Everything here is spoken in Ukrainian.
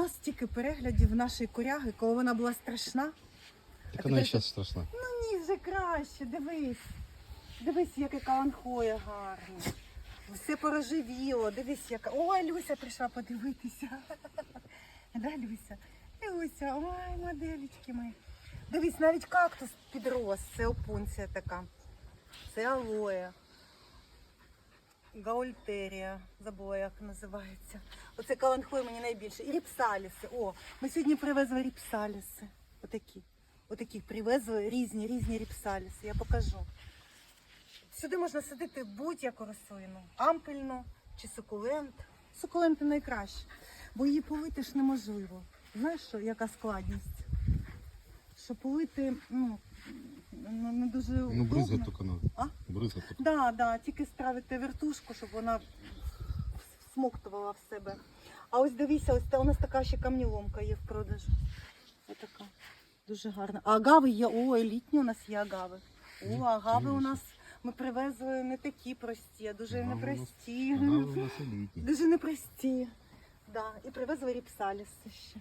нас стільки переглядів нашої коряги, коли вона була страшна. Так вона і зараз страшна. Ну ні, вже краще, дивись. Дивись, яке каланхоє гарне. Все порожевіло, дивись, яка. Ой, Люся прийшла подивитися. Да, Люся? Люся, ой, моделечки мої. Дивись, навіть кактус підрос. Це опунція така. Це алоє. Гаультерія, забула, як називається. Оце каланхой мені найбільше. І ріпсаліси. О, ми сьогодні привезли ріпсаліси. Отакі. Отакі привезли різні, різні ріпсаліси. Я покажу. Сюди можна садити будь-яку рослину. Ампельну чи сукулент. Сукуленти найкраще, бо її полити ж неможливо. Знаєш, що, яка складність? Що полити, ну, ну, не дуже Ну, удобно. тільки надо. А? Бризгать тільки. Да, да, тільки ставити вертушку, щоб вона смоктувала в себе. А ось дивіться, ось та у нас така ще камніломка є в продажу. Ось така. Дуже гарна. А агави є, о, елітні у нас є агави. О, агави у нас ми привезли не такі прості, а дуже Агави у нас- непрості. Вона у нас елітні. Дуже непрості. Да. І привезли ріпсаліс ще.